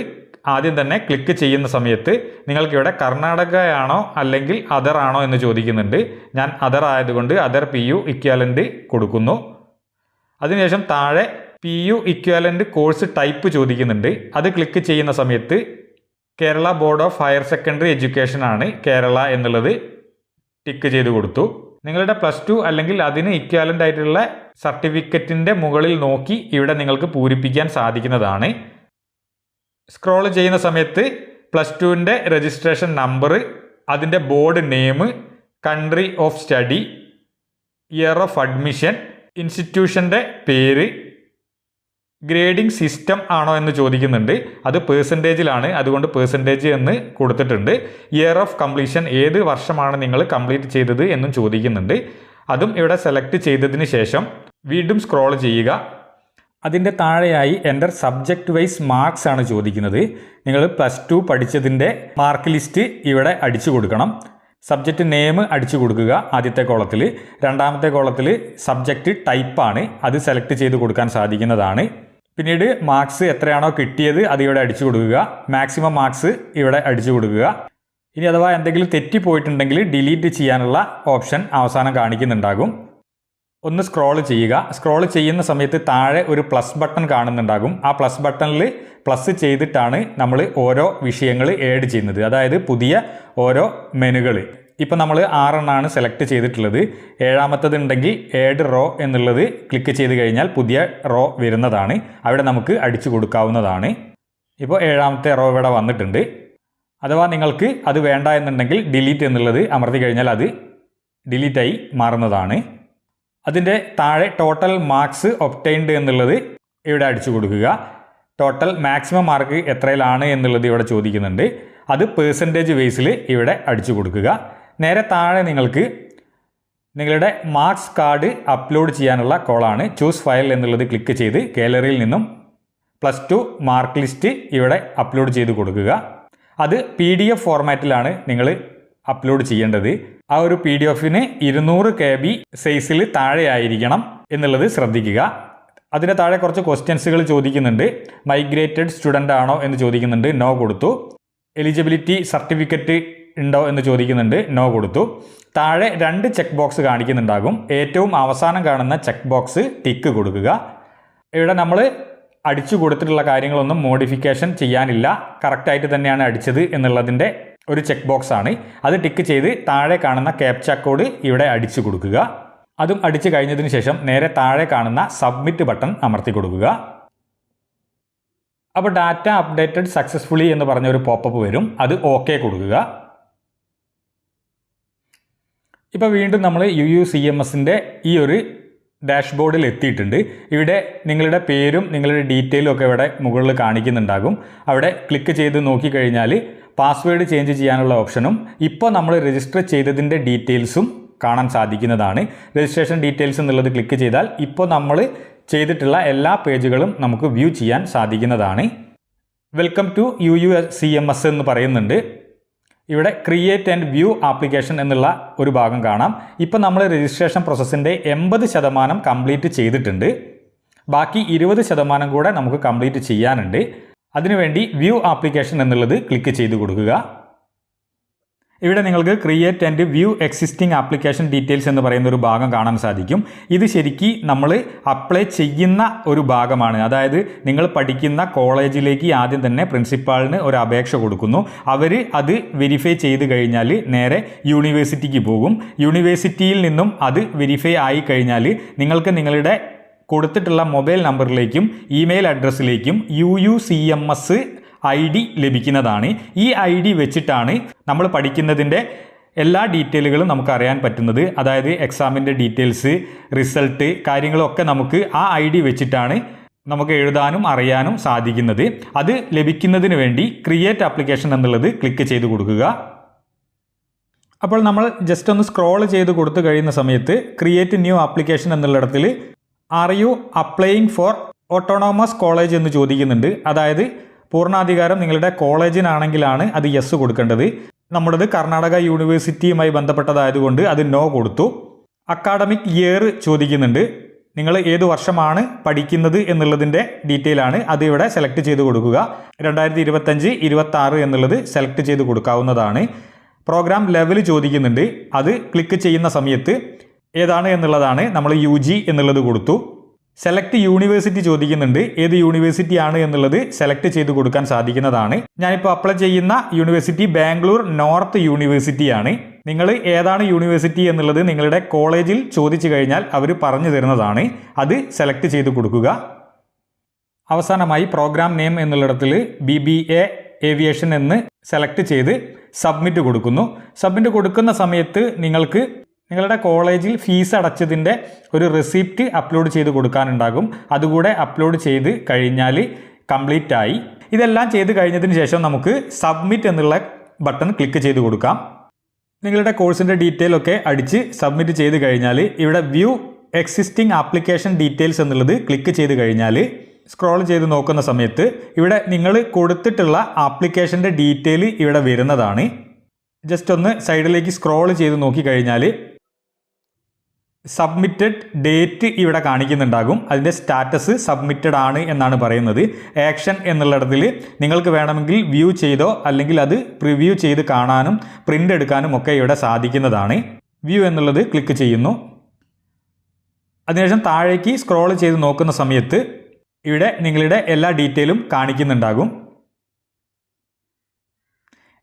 ആദ്യം തന്നെ ക്ലിക്ക് ചെയ്യുന്ന സമയത്ത് നിങ്ങൾക്കിവിടെ കർണാടകയാണോ അല്ലെങ്കിൽ അതർ ആണോ എന്ന് ചോദിക്കുന്നുണ്ട്. ഞാൻ അതർ ആയതുകൊണ്ട് അതർ പി യു ഇക്വാലന്റ് കൊടുക്കുന്നു. അതിനുശേഷം താഴെ P U equivalent course type ചോദിക്കുന്നുണ്ട്. അത് ക്ലിക്ക് ചെയ്യുന്ന സമയത്ത് Kerala board of higher secondary education ആണ് കേരള എന്നുള്ളത് ടിക്ക് ചെയ്ത് കൊടുത്തു. നിങ്ങളുടെ പ്ലസ് ടു അല്ലെങ്കിൽ അതിന് ഇക്വാലന്റ് ആയിട്ടുള്ള സർട്ടിഫിക്കറ്റിന്റെ മുകളിൽ നോക്കി ഇവിടെ നിങ്ങൾക്ക് പൂരിപ്പിക്കാൻ സാധിക്കുന്നതാണ്. സ്ക്രോൾ ചെയ്യുന്ന സമയത്ത് പ്ലസ് ടുവിന്റെ രജിസ്ട്രേഷൻ നമ്പർ അതിന്റെ board name country of study year of admission ഇൻസ്റ്റിറ്റ്യൂഷന്റെ പേര് ഗ്രേഡിംഗ് സിസ്റ്റം ആണോ എന്ന് ചോദിക്കുന്നുണ്ട്. അത് പേഴ്സന്റേജിലാണ് അതുകൊണ്ട് പേഴ്സന്റേജ് എന്ന് കൊടുത്തിട്ടുണ്ട്. ഇയർ ഓഫ് കംപ്ലീഷൻ ഏത് വർഷമാണ് നിങ്ങൾ കംപ്ലീറ്റ് ചെയ്തത് എന്നും ചോദിക്കുന്നുണ്ട്. അതും ഇവിടെ സെലക്ട് ചെയ്തതിന് ശേഷം വീണ്ടും സ്ക്രോൾ ചെയ്യുക. അതിന്റെ താഴെയായി എന്റർ സബ്ജക്റ്റ് വൈസ് മാർക്സ് ആണ് ചോദിക്കുന്നത്. നിങ്ങൾ പ്ലസ് ടു പഠിച്ചതിന്റെ മാർക്ക് ലിസ്റ്റ് ഇവിടെ അടിച്ചു കൊടുക്കണം. സബ്ജക്റ്റ് നെയിം അടിച്ചു കൊടുക്കുക ആദ്യത്തെ കോളത്തിൽ രണ്ടാമത്തെ കോളത്തിൽ സബ്ജക്റ്റ് ടൈപ്പാണ് അത് സെലക്ട് ചെയ്ത് കൊടുക്കാൻ സാധിക്കുന്നതാണ്. പിന്നീട് മാർക്സ് എത്രയാണോ കിട്ടിയത് അത് ഇവിടെ അടിച്ചു കൊടുക്കുക. മാക്സിമം മാർക്സ് ഇവിടെ അടിച്ചു കൊടുക്കുക. ഇനി അഥവാ എന്തെങ്കിലും തെറ്റിപ്പോയിട്ടുണ്ടെങ്കിൽ ഡിലീറ്റ് ചെയ്യാനുള്ള ഓപ്ഷൻ അവസാനം കാണിക്കുന്നുണ്ടാകും. ഒന്ന് സ്ക്രോൾ ചെയ്യുക. സ്ക്രോൾ ചെയ്യുന്ന സമയത്ത് താഴെ ഒരു പ്ലസ് ബട്ടൺ കാണുന്നുണ്ടാകും. ആ പ്ലസ് ബട്ടണിൽ പ്ലസ് ചെയ്തിട്ടാണ് നമ്മൾ ഓരോ വിഷയങ്ങൾ ഏഡ് ചെയ്യുന്നത്. അതായത് പുതിയ ഓരോ മെനുകൾ ഇപ്പം നമ്മൾ ആറെണ്ണമാണ് സെലക്ട് ചെയ്തിട്ടുള്ളത്. ഏഴാമത്തത് ഉണ്ടെങ്കിൽ ഏഡ് റോ എന്നുള്ളത് ക്ലിക്ക് ചെയ്ത് കഴിഞ്ഞാൽ പുതിയ റോ വരുന്നതാണ്. അവിടെ നമുക്ക് അടിച്ചു കൊടുക്കാവുന്നതാണ്. ഇപ്പോൾ ഏഴാമത്തെ റോ ഇവിടെ വന്നിട്ടുണ്ട്. അഥവാ നിങ്ങൾക്ക് അത് വേണ്ട എന്നുണ്ടെങ്കിൽ ഡിലീറ്റ് എന്നുള്ളത് അമർത്തി കഴിഞ്ഞാൽ അത് ഡിലീറ്റായി മാറുന്നതാണ്. അതിന്റെ താഴെ ടോട്ടൽ മാർക്സ് ഒപ്റ്റൈൻഡ് എന്നുള്ളത് ഇവിടെ അടിച്ചു കൊടുക്കുക. ടോട്ടൽ മാക്സിമം മാർക്ക് എത്രയിലാണ് എന്നുള്ളത് ഇവിടെ ചോദിക്കുന്നുണ്ട്. അത് പേഴ്സന്റേജ് ബേസിൽ ഇവിടെ അടിച്ചു കൊടുക്കുക. നേരെ താഴെ നിങ്ങൾക്ക് നിങ്ങളുടെ മാർക്സ് കാർഡ് അപ്ലോഡ് ചെയ്യാനുള്ള കോളാണ് ചൂസ് ഫയൽ എന്നുള്ളത് ക്ലിക്ക് ചെയ്ത് ഗാലറിയിൽ നിന്നും പ്ലസ് ടു മാർക്ക് ലിസ്റ്റ് ഇവിടെ അപ്ലോഡ് ചെയ്ത് കൊടുക്കുക. അത് പി ഡി എഫ് ഫോർമാറ്റിലാണ് നിങ്ങൾ അപ്ലോഡ് ചെയ്യേണ്ടത്. ആ ഒരു പി ഡി എഫിന് ഇരുന്നൂറ് കെ ബി സൈസിൽ താഴെയായിരിക്കണം എന്നുള്ളത് ശ്രദ്ധിക്കുക. അതിന് താഴെ കുറച്ച് ക്വസ്റ്റ്യൻസുകൾ ചോദിക്കുന്നുണ്ട്. മൈഗ്രേറ്റഡ് സ്റ്റുഡന്റ് ആണോ എന്ന് ചോദിക്കുന്നുണ്ട്. നോ കൊടുത്തു. എലിജിബിലിറ്റി സർട്ടിഫിക്കറ്റ് ഉണ്ടോ എന്ന് ചോദിക്കുന്നുണ്ട് നോ കൊടുത്തു. താഴെ രണ്ട് ചെക്ക് ബോക്സ് കാണിക്കുന്നുണ്ടാകും. ഏറ്റവും അവസാനം കാണുന്ന ചെക്ക് ബോക്സ് ടിക്ക് കൊടുക്കുക. ഇവിടെ നമ്മൾ അടിച്ചു കൊടുത്തിട്ടുള്ള കാര്യങ്ങളൊന്നും മോഡിഫിക്കേഷൻ ചെയ്യാനില്ല. കറക്റ്റായിട്ട് തന്നെയാണ് അടിച്ചത് എന്നുള്ളതിന്റെ ഒരു ചെക്ക് ബോക്സ് ആണ്. അത് ടിക്ക് ചെയ്ത് താഴെ കാണുന്ന ക്യാപ്ച കോഡ് ഇവിടെ അടിച്ചു കൊടുക്കുക. അതും അടിച്ചു കഴിഞ്ഞതിന് ശേഷം നേരെ താഴെ കാണുന്ന സബ്മിറ്റ് ബട്ടൺ അമർത്തി കൊടുക്കുക. അപ്പോൾ ഡാറ്റ അപ്ഡേറ്റഡ് സക്സസ്ഫുള്ളി എന്ന് പറഞ്ഞ ഒരു പോപ്പപ്പ് വരും. അത് ഓക്കെ കൊടുക്കുക. ഇപ്പോൾ വീണ്ടും നമ്മൾ യു യു സി എം എസിന്റെ ഈ ഒരു ഡാഷ്ബോർഡിൽ എത്തിയിട്ടുണ്ട്. ഇവിടെ നിങ്ങളുടെ പേരും നിങ്ങളുടെ ഡീറ്റെയിലും ഒക്കെ ഇവിടെ മുകളിൽ കാണിക്കുന്നുണ്ടാകും. അവിടെ ക്ലിക്ക് ചെയ്ത് നോക്കിക്കഴിഞ്ഞാൽ പാസ്വേഡ് ചേഞ്ച് ചെയ്യാനുള്ള ഓപ്ഷനും ഇപ്പോൾ നമ്മൾ രജിസ്റ്റർ ചെയ്തതിന്റെ ഡീറ്റെയിൽസും കാണാൻ സാധിക്കുന്നതാണ്. രജിസ്ട്രേഷൻ ഡീറ്റെയിൽസ് എന്നുള്ളത് ക്ലിക്ക് ചെയ്താൽ ഇപ്പോൾ നമ്മൾ ചെയ്തിട്ടുള്ള എല്ലാ പേജുകളും നമുക്ക് വ്യൂ ചെയ്യാൻ സാധിക്കുന്നതാണ്. Welcome to U U C M S എന്ന് പറയുന്നുണ്ട്. ഇവിടെ ക്രിയേറ്റ് ആൻഡ് വ്യൂ ആപ്ലിക്കേഷൻ എന്നുള്ള ഒരു ഭാഗം കാണാം. ഇപ്പം നമ്മൾ രജിസ്ട്രേഷൻ പ്രോസസ്സിന്റെ എൺപത് ശതമാനം കംപ്ലീറ്റ് ചെയ്തിട്ടുണ്ട്. ബാക്കി ഇരുപത് ശതമാനം കൂടെ നമുക്ക് കംപ്ലീറ്റ് ചെയ്യാനുണ്ട്. അതിനുവേണ്ടി വ്യൂ ആപ്ലിക്കേഷൻ എന്നുള്ളത് ക്ലിക്ക് ചെയ്ത് കൊടുക്കുക. ഇവിടെ നിങ്ങൾക്ക് create and view existing application details എന്ന് പറയുന്ന ഒരു ഭാഗം കാണാൻ സാധിക്കും. ഇത് ശരിക്കും നമ്മൾ അപ്ലൈ ചെയ്യുന്ന ഒരു ഭാഗമാണ്. അതായത് നിങ്ങൾ പഠിക്കുന്ന കോളേജിലേക്ക് ആദ്യം തന്നെ പ്രിൻസിപ്പാളിന് ഒരു അപേക്ഷ കൊടുക്കുന്നു. അവർ അത് വെരിഫൈ ചെയ്ത് കഴിഞ്ഞാൽ നേരെ യൂണിവേഴ്സിറ്റിക്ക് പോകും. യൂണിവേഴ്സിറ്റിയിൽ നിന്നും അത് വെരിഫൈ ആയി കഴിഞ്ഞാൽ നിങ്ങൾക്ക് നിങ്ങളുടെ കൊടുത്തിട്ടുള്ള മൊബൈൽ നമ്പറിലേക്കും email അഡ്രസ്സിലേക്കും U U C M S I D ലഭിക്കുന്നതാണ്. ഈ ഐ ഡി വെച്ചിട്ടാണ് നമ്മൾ പഠിക്കുന്നതിന്റെ എല്ലാ ഡീറ്റെയിലുകളും നമുക്ക് അറിയാൻ പറ്റുന്നത്. അതായത് എക്സാമിന്റെ ഡീറ്റെയിൽസ് റിസൾട്ട് കാര്യങ്ങളൊക്കെ നമുക്ക് ആ ഐ ഡി വെച്ചിട്ടാണ് നമുക്ക് എഴുതാനും അറിയാനും സാധിക്കുന്നത്. അത് ലഭിക്കുന്നതിന് വേണ്ടി ക്രിയേറ്റ് ആപ്ലിക്കേഷൻ എന്നുള്ളത് ക്ലിക്ക് ചെയ്ത് കൊടുക്കുക. അപ്പോൾ നമ്മൾ ജസ്റ്റ് ഒന്ന് സ്ക്രോൾ ചെയ്ത് കൊടുത്തു കഴിയുന്ന സമയത്ത് create new application എന്നുള്ളിടത്തിൽ are you applying for autonomous college എന്ന് ചോദിക്കുന്നുണ്ട്. അതായത് പൂർണാധികാരം നിങ്ങളുടെ കോളേജിനാണെങ്കിലാണ് അത് യെസ് കൊടുക്കേണ്ടത്. നമ്മുടേത് കർണാടക യൂണിവേഴ്സിറ്റിയുമായി ബന്ധപ്പെട്ടതായതുകൊണ്ട് അത് നോ കൊടുത്തു. അക്കാഡമിക് ഇയർ ചോദിക്കുന്നുണ്ട്. നിങ്ങൾ ഏത് വർഷമാണ് പഠിക്കുന്നത് എന്നുള്ളതിന്റെ ഡീറ്റെയിൽ ആണ് അത് ഇവിടെ സെലക്ട് ചെയ്ത് കൊടുക്കുക. രണ്ടായിരത്തി ഇരുപത്തഞ്ച് ഇരുപത്തി ആറ് എന്നുള്ളത് സെലക്ട് ചെയ്ത് കൊടുക്കാവുന്നതാണ്. പ്രോഗ്രാം ലെവൽ ചോദിക്കുന്നുണ്ട്. അത് ക്ലിക്ക് ചെയ്യുന്ന സമയത്ത് ഏതാണ് എന്നുള്ളതാണ് നമ്മൾ യു എന്നുള്ളത് കൊടുത്തു. സെലക്ട് യൂണിവേഴ്സിറ്റി ചോദിക്കുന്നുണ്ട്. ഏത് യൂണിവേഴ്സിറ്റി ആണ് എന്നുള്ളത് സെലക്ട് ചെയ്ത് കൊടുക്കാൻ സാധിക്കുന്നതാണ്. ഞാനിപ്പോൾ അപ്ലൈ ചെയ്യുന്ന യൂണിവേഴ്സിറ്റി ബാംഗ്ലൂർ നോർത്ത് യൂണിവേഴ്സിറ്റിയാണ് നിങ്ങൾ ഏതാണ് യൂണിവേഴ്സിറ്റി എന്നുള്ളത് നിങ്ങളുടെ കോളേജിൽ ചോദിച്ചു കഴിഞ്ഞാൽ അവർ പറഞ്ഞു തരുന്നതാണ്. അത് സെലക്ട് ചെയ്ത് കൊടുക്കുക. അവസാനമായി പ്രോഗ്രാം നെയിം എന്നുള്ളിടത്തിൽ ബി ബി എ ഏവിയേഷൻ എന്ന് സെലക്ട് ചെയ്ത് സബ്മിറ്റ് കൊടുക്കുന്നു. സബ്മിറ്റ് കൊടുക്കുന്ന സമയത്ത് നിങ്ങൾക്ക് നിങ്ങളുടെ കോളേജിൽ ഫീസ് അടച്ചതിന്റെ ഒരു റെസിപ്റ്റ് അപ്ലോഡ് ചെയ്ത് കൊടുക്കാനുണ്ടാകും. അതുകൂടെ അപ്ലോഡ് ചെയ്ത് കഴിഞ്ഞാൽ കംപ്ലീറ്റ് ആയി. ഇതെല്ലാം ചെയ്ത് കഴിഞ്ഞതിന് ശേഷം നമുക്ക് സബ്മിറ്റ് എന്നുള്ള ബട്ടൺ ക്ലിക്ക് ചെയ്ത് കൊടുക്കാം. നിങ്ങളുടെ കോഴ്സിന്റെ ഡീറ്റെയിൽ ഒക്കെ അടിച്ച് സബ്മിറ്റ് ചെയ്ത് കഴിഞ്ഞാൽ ഇവിടെ വ്യൂ എക്സിസ്റ്റിംഗ് ആപ്ലിക്കേഷൻ ഡീറ്റെയിൽസ് എന്നുള്ളത് ക്ലിക്ക് ചെയ്ത് കഴിഞ്ഞാൽ സ്ക്രോൾ ചെയ്ത് നോക്കുന്ന സമയത്ത് ഇവിടെ നിങ്ങൾ കൊടുത്തിട്ടുള്ള ആപ്ലിക്കേഷന്റെ ഡീറ്റെയിൽ ഇവിടെ വരുന്നതാണ്. ജസ്റ്റ് ഒന്ന് സൈഡിലേക്ക് സ്ക്രോൾ ചെയ്ത് നോക്കിക്കഴിഞ്ഞാൽ സബ്മിറ്റഡ് ഡേറ്റ് ഇവിടെ കാണിക്കുന്നുണ്ടാകും. അതിന്റെ സ്റ്റാറ്റസ് സബ്മിറ്റഡ് ആണ് എന്നാണ് പറയുന്നത്. ആക്ഷൻ എന്നുള്ളിടത്തിൽ നിങ്ങൾക്ക് വേണമെങ്കിൽ വ്യൂ ചെയ്തോ അല്ലെങ്കിൽ അത് പ്രിവ്യൂ ചെയ്ത് കാണാനും പ്രിന്റ് എടുക്കാനും ഒക്കെ ഇവിടെ സാധിക്കുന്നതാണ്. വ്യൂ എന്നുള്ളത് ക്ലിക്ക് ചെയ്യുന്നു. അതിനുശേഷം താഴേക്ക് സ്ക്രോൾ ചെയ്ത് നോക്കുന്ന സമയത്ത് ഇവിടെ നിങ്ങളുടെ എല്ലാ ഡീറ്റെയിലും കാണിക്കുന്നുണ്ടാകും.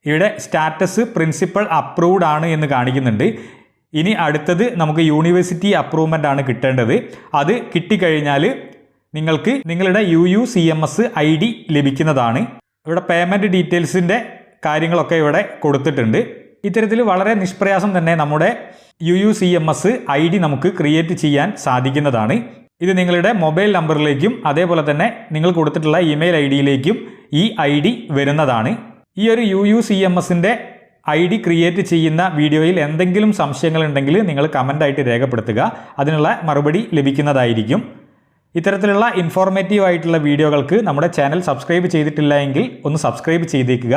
ഇവിടെ സ്റ്റാറ്റസ് പ്രിൻസിപ്പൾ അപ്രൂവ്ഡ് ആണ് എന്ന് കാണിക്കുന്നുണ്ട്. ഇനി അടുത്തത് നമുക്ക് യൂണിവേഴ്സിറ്റി അപ്രൂവ്മെന്റ് ആണ് കിട്ടേണ്ടത്. അത് കിട്ടിക്കഴിഞ്ഞാൽ നിങ്ങൾക്ക് നിങ്ങളുടെ U U C M S I D ലഭിക്കുന്നതാണ്. ഇവിടെ പേയ്മെന്റ് ഡീറ്റെയിൽസിന്റെ കാര്യങ്ങളൊക്കെ ഇവിടെ കൊടുത്തിട്ടുണ്ട്. ഇത്തരത്തിൽ വളരെ നിഷ്പ്രയാസം തന്നെ നമ്മുടെ U U C M S I D നമുക്ക് ക്രിയേറ്റ് ചെയ്യാൻ സാധിക്കുന്നതാണ്. ഇത് നിങ്ങളുടെ മൊബൈൽ നമ്പറിലേക്കും അതേപോലെ തന്നെ നിങ്ങൾ കൊടുത്തിട്ടുള്ള ഇമെയിൽ ഐ ഡിയിലേക്കും ഈ ഐ ഡി വരുന്നതാണ്. ഈ ഒരു യു യു സി എം എസിന്റെ ഐ ഡി ക്രിയേറ്റ് ചെയ്യുന്ന വീഡിയോയിൽ എന്തെങ്കിലും സംശയങ്ങളുണ്ടെങ്കിൽ നിങ്ങൾ കമന്റായിട്ട് രേഖപ്പെടുത്തുക. അതിനുള്ള മറുപടി ലഭിക്കുന്നതായിരിക്കും. ഇത്തരത്തിലുള്ള ഇൻഫോർമേറ്റീവ് ആയിട്ടുള്ള വീഡിയോകൾക്ക് നമ്മുടെ ചാനൽ സബ്സ്ക്രൈബ് ചെയ്തിട്ടില്ല എങ്കിൽ ഒന്ന് സബ്സ്ക്രൈബ് ചെയ്തേക്കുക.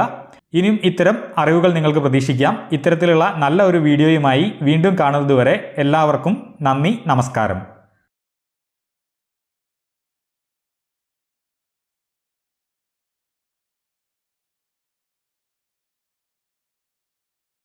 ഇനിയും ഇത്തരം അറിവുകൾ നിങ്ങൾക്ക് പ്രതീക്ഷിക്കാം. ഇത്തരത്തിലുള്ള നല്ല ഒരു വീഡിയോയുമായി വീണ്ടും കാണുന്നതുവരെ എല്ലാവർക്കും നന്ദി നമസ്കാരം.